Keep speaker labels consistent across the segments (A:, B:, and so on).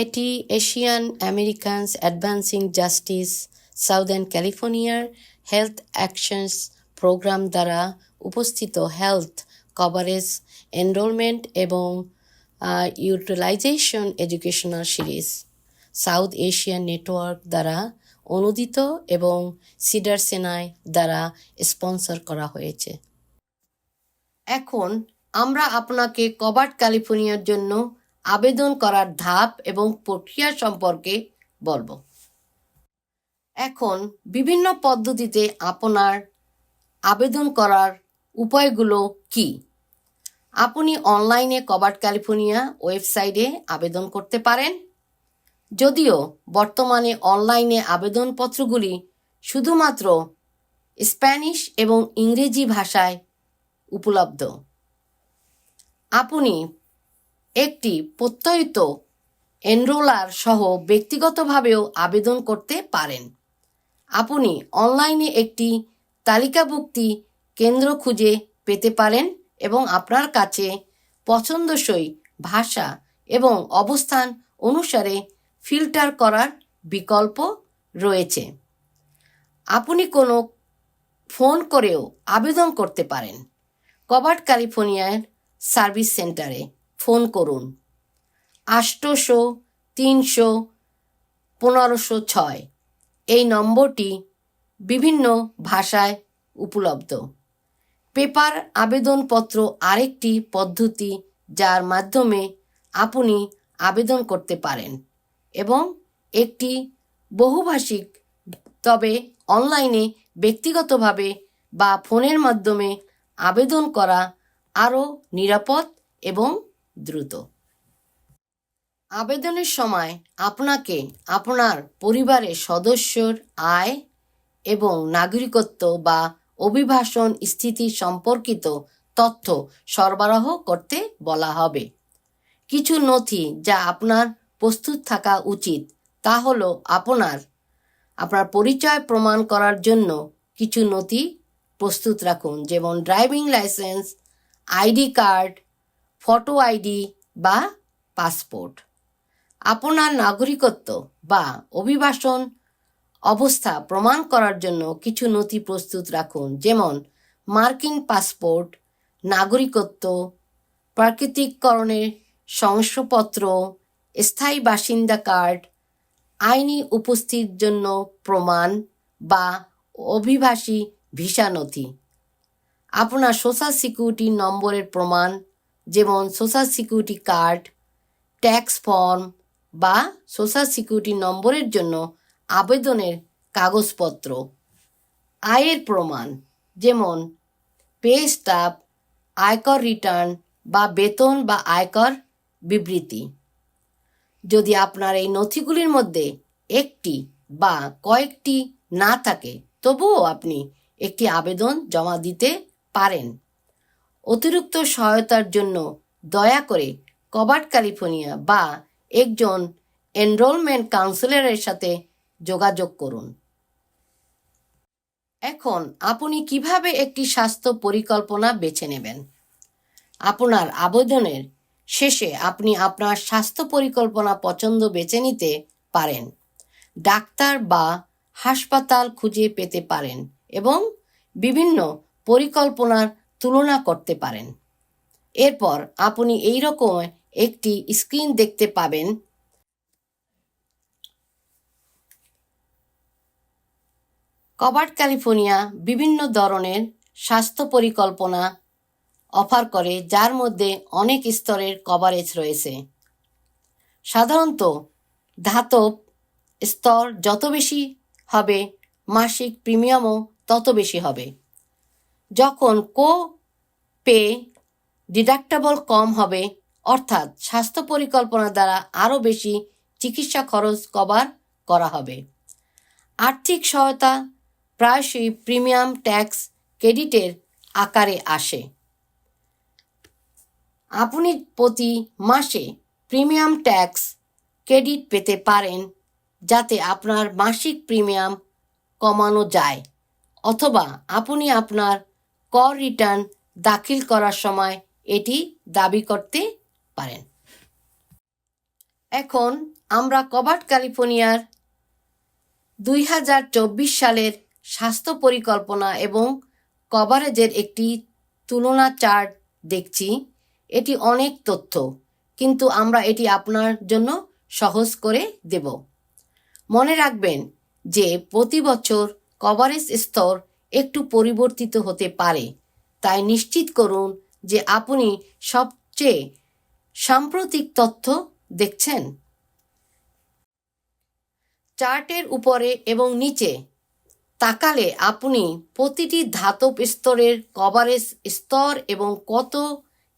A: এটি Asian Americans Advancing Justice Southern ক্যালিফোর্নিয়ার health actions programme দ্বারা উপস্থিত হেলথ কভারেজ, এনরোলমেন্ট এবং utilization educational series. South Asian Network দ্বারা অনুদিত এবং সিডার সেনাই দ্বারা স্পন্সর করা হয়েছে। এখন আমরা আপনাকে কবার্ড ক্যালিফোর্নিয়ার জন্য আবেদন করার ধাপ এবং প্রক্রিয়া সম্পর্কে বলব। এখন বিভিন্ন পদ্ধতিতে আপনার আবেদন করার উপায়গুলো কি? আপনি অনলাইনে কবার্ড ক্যালিফোর্নিয়া ওয়েবসাইটে আবেদন করতে পারেন। যদিও বর্তমানে অনলাইনে আবেদনপত্রগুলি শুধুমাত্র স্প্যানিশ এবং ইংরেজি ভাষায় উপলব্ধ। আপনি একটি প্রত্যয়িত এনরোলার সহ ব্যক্তিগতভাবেও আবেদন করতে পারেন। আপনি অনলাইনে একটি তালিকাভুক্তি কেন্দ্র খুঁজে পেতে পারেন এবং আপনার কাছে পছন্দসই ভাষা এবং অবস্থান অনুসারে ফিল্টার করার বিকল্প রয়েছে। আপনি কোনো ফোন করেও আবেদন করতে পারেন। কবাট, ক্যালিফোর্নিয়ার সার্ভিস সেন্টারে ফোন করুন। আষ্টশো তিনশো, পনেরোশো ছয়। এই নম্বরটি বিভিন্ন ভাষায় উপলব্ধ। পেপার আবেদনপত্র আরেকটি পদ্ধতি যার মাধ্যমে আপনি আবেদন করতে পারেন এবং একটি বহুভাষিক, তবে অনলাইনে ব্যক্তিগতভাবে বা ফোনের মাধ্যমে আবেদন করা আরও নিরাপদ এবং দ্রুত। আবেদনের সময় আপনাকে আপনার পরিবারের সদস্যর আয় এবং নাগরিকত্ব বা অভিবাসন স্থিতি সম্পর্কিত তথ্য সরবরাহ করতে বলা হবে। কিছু নথি যা আপনার প্রস্তুত থাকা উচিত, তা হলো আপনার আপনার পরিচয় প্রমাণ করার জন্য কিছু নথি প্রস্তুত রাখুন, যেমন driving licence ID card photo ID বা পাসপোর্ট। আপনার নাগরিকত্ব বা অভিবাসন অবস্থা প্রমাণ করার জন্য কিছু নথি প্রস্তুত রাখুন, যেমন মার্কিন পাসপোর্ট, নাগরিকত্ব প্রাকৃতিককরণের শংসাপত্র, স্থায়ী বাসিন্দা কার্ড, আইনি উপস্থিতির জন্য প্রমাণ বা অভিবাসী ভিসা নথি। আপনার সোশ্যাল সিকিউরিটি নম্বরের প্রমাণ যেমন social security card tax form বা সোশ্যাল সিকিউরিটি নম্বরের জন্য আবেদনের কাগজপত্র। আয়ের প্রমাণ যেমন পে স্টাফ আয়কর রিটার্ন বা বেতন বা আয়কর বিবৃতি। যদি আপনার এই নথিগুলির মধ্যে একটি বা কয়েকটি না থাকে, তবুও আপনি একটি আবেদন জমা দিতে পারেন। অতিরিক্ত সহায়তার জন্য দয়া করে কবাট, ক্যালিফোর্নিয়া বা একজন এনরোলমেন্ট কাউন্সিলরের সাথে যোগাযোগ করুন। এখন আপনি কীভাবে একটি স্বাস্থ্য পরিকল্পনা বেছে নেবেন? আপনার আবেদনের শেষে আপনি আপনার স্বাস্থ্য পরিকল্পনা পছন্দ বেছে নিতে পারেন। ডাক্তার বা হাসপাতাল খুঁজে পেতে পারেন এবং বিভিন্ন পরিকল্পনার তুলনা করতে পারেন। এরপর আপনি এই রকম একটি স্ক্রিন দেখতে পাবেন। কবার্ড ক্যালিফোর্নিয়া বিভিন্ন ধরনের স্বাস্থ্য পরিকল্পনা অফার করে, যার মধ্যে অনেক স্তরের কভারেজ রয়েছে। সাধারণত ধাতব স্তর যত বেশি হবে, মাসিক প্রিমিয়ামও তত বেশি হবে। যখন কো পে ডিডাক্টেবল কম হবে, অর্থাৎ স্বাস্থ্য পরিকল্পনা দ্বারা আরও বেশি চিকিৎসা খরচ কভার করা হবে। আর্থিক সহায়তা প্রায়শই প্রিমিয়াম ট্যাক্স ক্রেডিটের আকারে আসে। আপনি প্রতি মাসে প্রিমিয়াম ট্যাক্স ক্রেডিট পেতে পারেন, যাতে আপনার মাসিক প্রিমিয়াম কমানো যায়, অথবা আপনি আপনার কর রিটার্ন দাখিল করার সময় এটি দাবি করতে পারেন। এখন আমরা কবাট ক্যালিফোর্নিয়ার দুই হাজার চব্বিশ সালের স্বাস্থ্য পরিকল্পনা এবং কভারেজের একটি তুলনা চার্ট দেখছি। এটি অনেক তথ্য, কিন্তু আমরা এটি আপনার জন্য সহজ করে দেব। মনে রাখবেন যে প্রতি বছর কভারেজ স্তর একটু পরিবর্তিত হতে পারে। তাই নিশ্চিত করুন যে আপনি সবচেয়ে সাম্প্রতিক তথ্য দেখছেন। চার্টের উপরে এবং নিচে তাকালে আপনি প্রতিটি ধাতব স্তরের কভারেজ স্তর এবং কত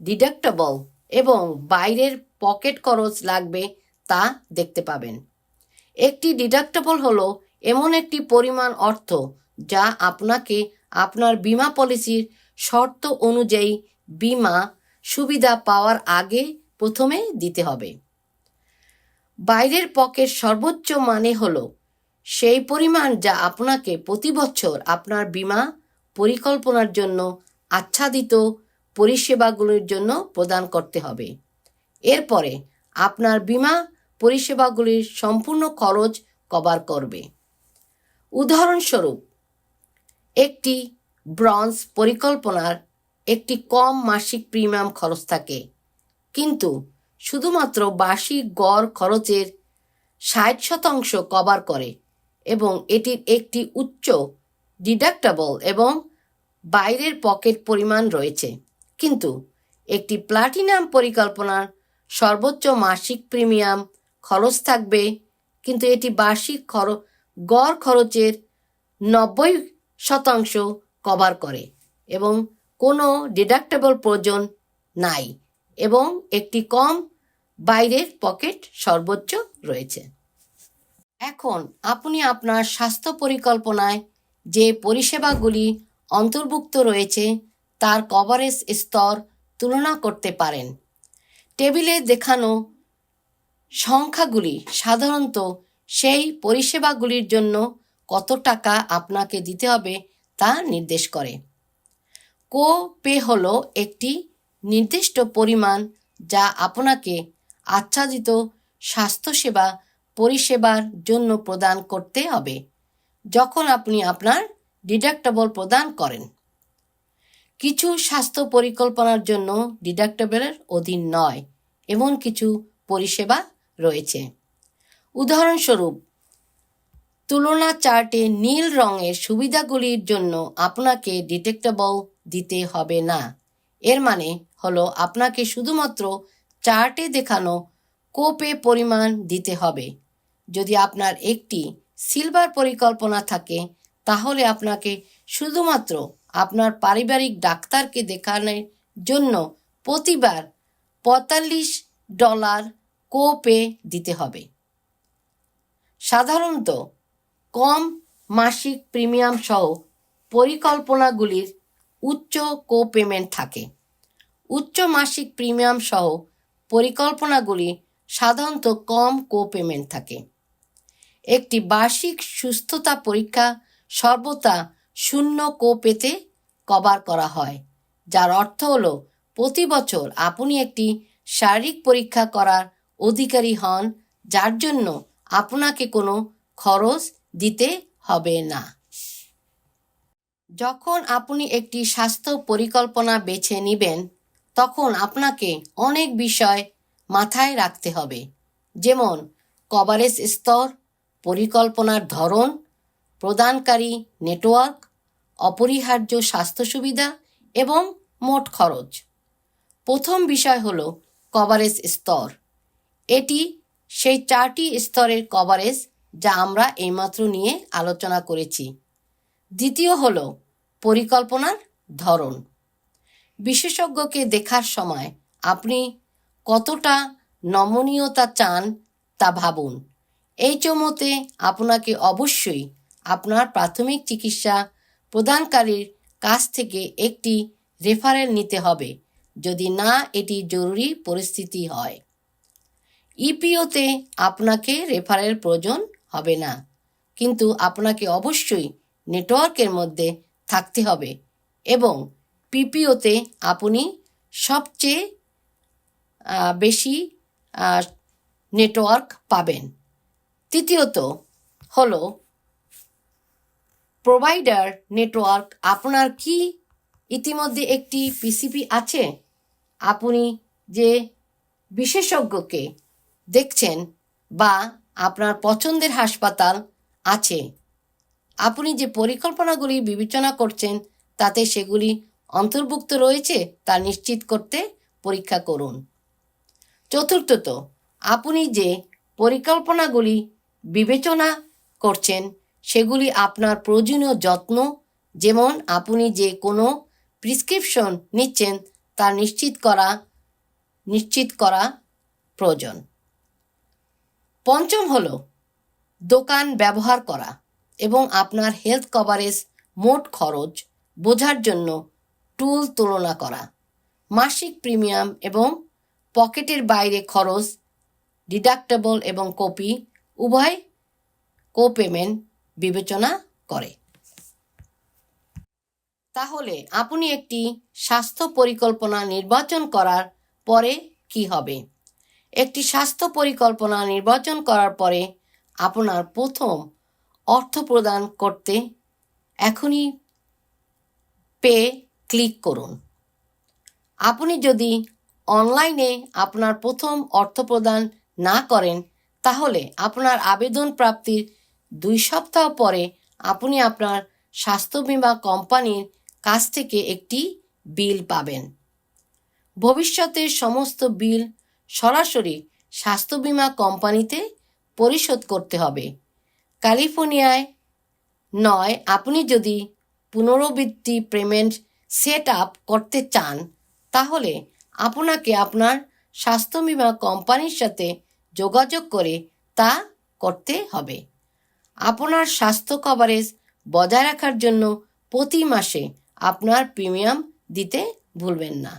A: ডিডাক্টেবল এবং বাইরের পকেট খরচ লাগবে তা দেখতে পাবেন। একটি ডিডাক্টেবল হলো এমন একটি পরিমাণ অর্থ যা আপনাকে আপনার বীমা পলিসির শর্ত অনুযায়ী বীমা সুবিধা পাওয়ার আগে প্রথমে দিতে হবে। বাইরের পকেট সর্বোচ্চ মানে হল সেই পরিমাণ যা আপনাকে প্রতি বছর আপনার বীমা পরিকল্পনার জন্য আচ্ছাদিত পরিষেবাগুলির জন্য প্রদান করতে হবে। এরপরে আপনার বীমা পরিষেবাগুলির সম্পূর্ণ খরচ কভার করবে। উদাহরণস্বরূপ একটি ব্রঞ্জ পরিকল্পনার একটি কম মাসিক প্রিমিয়াম খরচ থাকে। কিন্তু শুধুমাত্র বার্ষিক গড় খরচের ষাট শতাংশ কভার করে এবং এটির একটি উচ্চ ডিডাক্টেবল এবং বাইরের পকেট পরিমাণ রয়েছে। কিন্তু একটি প্লাটিনাম পরিকল্পনার সর্বোচ্চ মাসিক প্রিমিয়াম খরচ থাকবে, কিন্তু এটি বার্ষিক খর, গড় খরচের নব্বই শতাংশ কভার করে এবং কোনো ডিডাক্টেবল প্রয়োজন নাই এবং একটি কম বাইরের পকেট সর্বোচ্চ রয়েছে। এখন আপনি আপনার স্বাস্থ্য পরিকল্পনায় যে পরিষেবাগুলি অন্তর্ভুক্ত রয়েছে তার কভারেজ স্তর তুলনা করতে পারেন। টেবিলে দেখানো সংখ্যাগুলি সাধারণত সেই পরিষেবাগুলির জন্য কত টাকা আপনাকে দিতে হবে তা নির্দেশ করে। কো পে হল একটি নির্দিষ্ট পরিমাণ যা আপনাকে আচ্ছাদিত স্বাস্থ্যসেবা পরিষেবার জন্য প্রদান করতে হবে, যখন আপনি আপনার ডিডাক্টেবল প্রদান করেন। কিছু স্বাস্থ্য পরিকল্পনার জন্য ডিডাক্টেবলের অধীন নয়, এমন কিছু পরিষেবা রয়েছে। উদাহরণস্বরূপ তুলনা চার্টে নীল রঙের সুবিধাগুলির জন্য আপনাকে ডিটেক্টেবল দিতে হবে না। এর মানে হলো আপনাকে শুধুমাত্র চার্টে দেখানো কোপে পরিমাণ দিতে হবে। যদি আপনার একটি সিলভার পরিকল্পনা থাকে, তাহলে আপনাকে শুধুমাত্র আপনার পারিবারিক ডাক্তারকে দেখানোর জন্য প্রতিবার পঁয়তাল্লিশ ডলার কোপে দিতে হবে। সাধারণত কম মাসিক প্রিমিয়াম সহ পরিকল্পনাগুলির উচ্চ কো পেমেন্ট থাকে। উচ্চ মাসিক প্রিমিয়াম সহ পরিকল্পনাগুলি সাধারণত কম কো পেমেন্ট থাকে। একটি বার্ষিক সুস্থতা পরীক্ষা সর্বদা শূন্য কো পেতে কভার করা হয়, যার অর্থ হল প্রতি বছর আপনি একটি শারীরিক পরীক্ষা করার অধিকারী হন, যার জন্য আপনাকে কোনো খরচ দিতে হবে না। যখন আপনি একটি স্বাস্থ্য পরিকল্পনা বেছে নেবেন, তখন আপনাকে অনেক বিষয় মাথায় রাখতে হবে। যেমন কভারেজ স্তর, পরিকল্পনার ধরন, প্রদানকারী নেটওয়ার্ক অপরিহার্য স্বাস্থ্য সুবিধা এবং মোট খরচ। প্রথম বিষয় হল কভারেজ স্তর। এটি সেই চারটি স্তরের কভারেজ যা আমরা এইমাত্র নিয়ে আলোচনা করেছি। দ্বিতীয় হল পরিকল্পনার ধরন। বিশেষজ্ঞকে দেখার সময় আপনি কতটা নমনীয়তা চান তা ভাবুন। এই চমতে আপনাকে অবশ্যই আপনার প্রাথমিক চিকিৎসা প্রদানকারীর কাছ থেকে একটি রেফারেল নিতে হবে, যদি না এটি জরুরি পরিস্থিতি হয়। ইপিওতে আপনাকে রেফারেল প্রয়োজন হবে না। কিন্তু আপনাকে অবশ্যই নেটওয়ার্কের মধ্যে থাকতে হবে এবং পিপিওতে আপনি সবচেয়ে বেশি নেটওয়ার্ক পাবেন। তৃতীয়ত হলো প্রোভাইডার নেটওয়ার্ক। আপনার কি ইতিমধ্যে একটি পিসিপি আছে? আপনি যে বিশেষজ্ঞকে দেখছেন বা আপনার পছন্দের হাসপাতাল আছে। আপনি যে পরিকল্পনাগুলি বিবেচনা করছেন, তাতে সেগুলি অন্তর্ভুক্ত রয়েছে, তা নিশ্চিত করতে পরীক্ষা করুন। চতুর্থত, আপনি যে পরিকল্পনাগুলি বিবেচনা করছেন, সেগুলি আপনার প্রয়োজনীয় যত্ন, যেমন আপনি যে কোনো প্রিসক্রিপশন নিচ্ছেন, তা নিশ্চিত করা নিশ্চিত করা প্রয়োজন। পঞ্চম হল দোকান ব্যবহার করা এবং আপনার হেলথ কভারেজ মোট খরচ বোঝার জন্য টুল তুলনা করা। মাসিক প্রিমিয়াম এবং পকেটের বাইরে খরচ ডিডাক্টেবল এবং কপি উভয় কো পেমেন্ট বিবেচনা করে। তাহলে আপনি একটি স্বাস্থ্য পরিকল্পনা নির্বাচন করার পরে কি হবে? একটি স্বাস্থ্য পরিকল্পনা নির্বাচন করার পরে আপনার প্রথম অর্থ প্রদান করতে এখনই পে ক্লিক করুন। আপনি যদি অনলাইনে আপনার প্রথম অর্থ প্রদান না করেন, তাহলে আপনার আবেদন প্রাপ্তির দুই সপ্তাহ পরে আপনি আপনার স্বাস্থ্য বীমা কোম্পানির কাছ থেকে একটি বিল পাবেন। ভবিষ্যতের সমস্ত বিল সরাসরি স্বাস্থ্য বীমা কোম্পানিতে পরিশোধ করতে হবে। ক্যালিফোর্নিয়ায় নয়, আপনি যদি পুনরাবৃত্তি পেমেন্ট সেট আপ করতে চান, তাহলে আপনাকে আপনার স্বাস্থ্য বিমা কোম্পানির সাথে যোগাযোগ করে তা করতে হবে। আপনার স্বাস্থ্য কভারেজ বজায় রাখার জন্য প্রতি মাসে আপনার প্রিমিয়াম দিতে ভুলবেন না।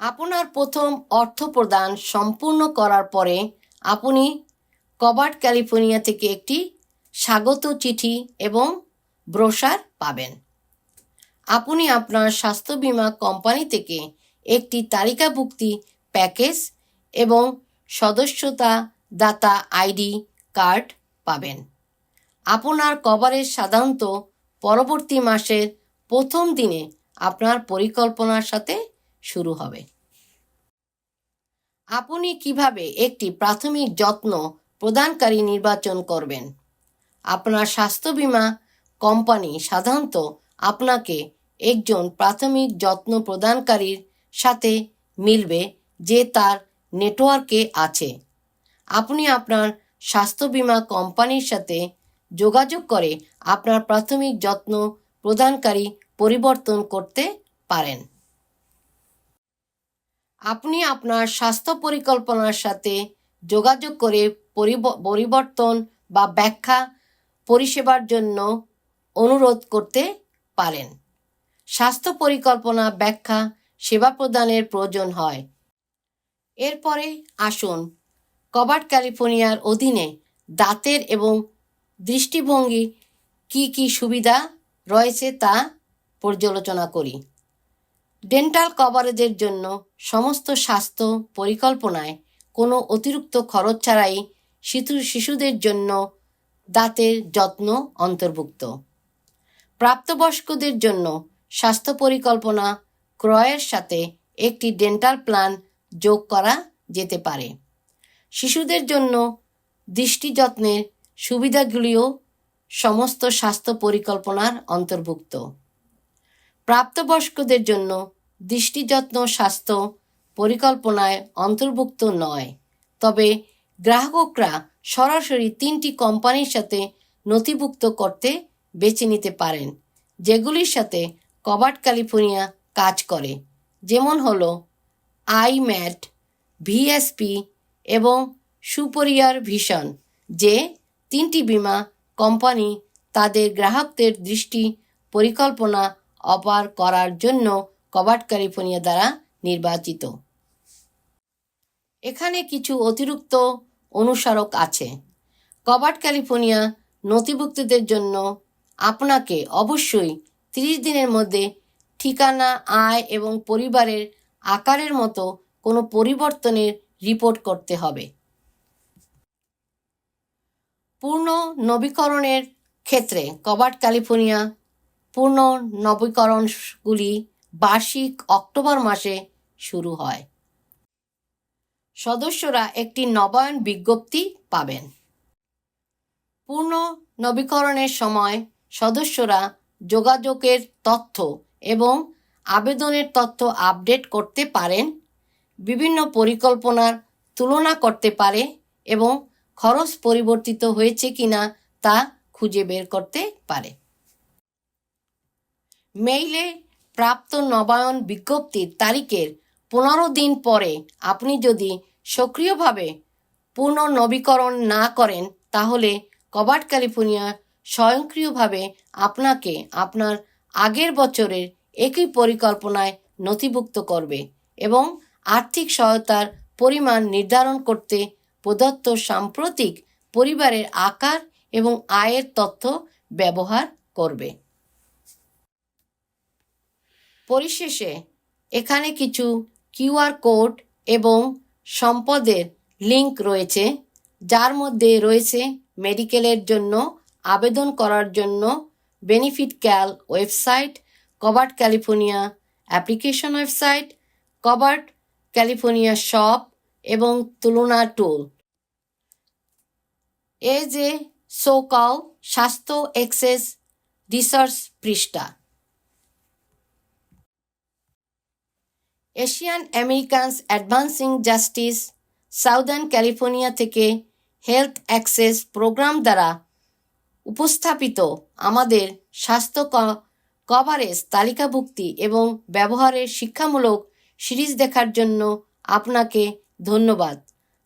A: আপনার প্রথম অর্থ প্রদান সম্পূর্ণ করার পরে আপনি কবার্ড ক্যালিফোর্নিয়া থেকে একটি স্বাগত চিঠি এবং ব্রোশার পাবেন। আপনি আপনার স্বাস্থ্য বীমা কোম্পানি থেকে একটি তালিকাভুক্তি প্যাকেজ এবং সদস্যতা দাতা আইডি কার্ড পাবেন। আপনার কভারেজ সাধারণত পরবর্তী মাসের প্রথম দিনে আপনার পরিকল্পনার সাথে শুরু হবে। আপনি কীভাবে একটি প্রাথমিক যত্ন প্রদানকারী নির্বাচন করবেন? আপনার স্বাস্থ্য বীমা কোম্পানি সাধারণত আপনাকে একজন প্রাথমিক যত্ন প্রদানকারীর সাথে মিলবে যে তার নেটওয়ার্কে আছে। আপনি আপনার স্বাস্থ্য বীমা কোম্পানির সাথে যোগাযোগ করে আপনার প্রাথমিক যত্ন প্রদানকারী পরিবর্তন করতে পারেন। আপনি আপনার স্বাস্থ্য পরিকল্পনার সাথে যোগাযোগ করে পরিব- পরিবর্তন বা ব্যাখ্যা পরিষেবার জন্য অনুরোধ করতে পারেন। স্বাস্থ্য পরিকল্পনা, ব্যাখ্যা, সেবা প্রদানের প্রয়োজন হয়। এরপরে আসুন কবার্ড ক্যালিফোর্নিয়ার অধীনে দাঁতের এবং দৃষ্টিভঙ্গি কি কি সুবিধা রয়েছে তা পর্যালোচনা করি। ডেন্টাল কভারেজের জন্য সমস্ত স্বাস্থ্য পরিকল্পনায় কোনো অতিরিক্ত খরচ ছাড়াই শিশু শিশুদের জন্য দাঁতের যত্ন অন্তর্ভুক্ত। প্রাপ্তবয়স্কদের জন্য স্বাস্থ্য পরিকল্পনা ক্রয়ের সাথে একটি ডেন্টাল প্ল্যান যোগ করা যেতে পারে। শিশুদের জন্য দৃষ্টি যত্নের সুবিধাগুলিও সমস্ত স্বাস্থ্য পরিকল্পনার অন্তর্ভুক্ত। প্রাপ্তবয়স্কদের জন্য দৃষ্টি যত্ন স্বাস্থ্য পরিকল্পনায় অন্তর্ভুক্ত নয়। তবে গ্রাহকরা সরাসরি তিনটি কোম্পানির সাথে নথিভুক্ত করতে বেছে নিতে পারেন, যেগুলির সাথে কবার্ড ক্যালিফোর্নিয়া কাজ করে। যেমন হলো আই ম্যাট ভিএসপি এবং সুপরিয়ার ভিশন, যে তিনটি বীমা কোম্পানি তাদের গ্রাহকদের দৃষ্টি পরিকল্পনা অপার করার জন্য কবার্ড ক্যালিফোর্নিয়া দ্বারা নির্বাচিত। এখানে কিছু অতিরিক্ত অনুস্মারক আছে। কবার্ড ক্যালিফোর্নিয়া নথিভুক্তদের জন্য আপনাকে অবশ্যই তিরিশ দিনের মধ্যে ঠিকানা, আয় এবং পরিবারের আকারের মতো কোনো পরিবর্তনের রিপোর্ট করতে হবে। পূর্ণ নবীকরণের ক্ষেত্রে কবার্ড ক্যালিফোর্নিয়া পূর্ণ নবীকরণগুলি বার্ষিক অক্টোবর মাসে শুরু হয়। সদস্যরা একটি নবায়ন বিজ্ঞপ্তি পাবেন। পূর্ণ নবীকরণের সময় সদস্যরা যোগাযোগের তথ্য এবং আবেদনের তথ্য আপডেট করতে পারেন, বিভিন্ন পরিকল্পনার তুলনা করতে পারে এবং খরচ পরিবর্তিত হয়েছে কিনা তা খুঁজে বের করতে পারে। মেইলে প্রাপ্ত নবায়ন বিজ্ঞপ্তির তারিখের পনেরো দিন পরে আপনি যদি সক্রিয়ভাবে পুনর্নবীকরণ না করেন, তাহলে কবার্ড ক্যালিফোর্নিয়া স্বয়ংক্রিয়ভাবে আপনাকে আপনার আগের বছরের একই পরিকল্পনায় নথিভুক্ত করবে এবং আর্থিক সহায়তার পরিমাণ নির্ধারণ করতে প্রদত্ত সাম্প্রতিক পরিবারের আকার এবং আয়ের তথ্য ব্যবহার করবে। পরিশেষে এখানে কিছু কিউআর কোড এবং সম্পদের লিংক রয়েছে, যার মধ্যে রয়েছে মেডিকেলের জন্য আবেদন করার জন্য benefit Cal website Covered California application website Covered California shop এবং তুলনা টুল। এ যে সোকাও স্বাস্থ্য এক্সেস রিসার্চ পৃষ্ঠা। Asian Americans Advancing Justice Southern California থেকে হেলথ অ্যাক্সেস প্রোগ্রাম দ্বারা উপস্থাপিত আমাদের স্বাস্থ্য কভারেজ তালিকাভুক্তি এবং ব্যবহারের শিক্ষামূলক সিরিজ দেখার জন্য আপনাকে ধন্যবাদ।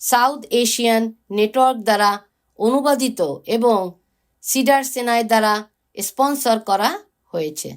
A: সাউথ এশিয়ান নেটওয়ার্ক দ্বারা অনুবাদিত এবং সিডার সেনাই দ্বারা স্পন্সর করা হয়েছে।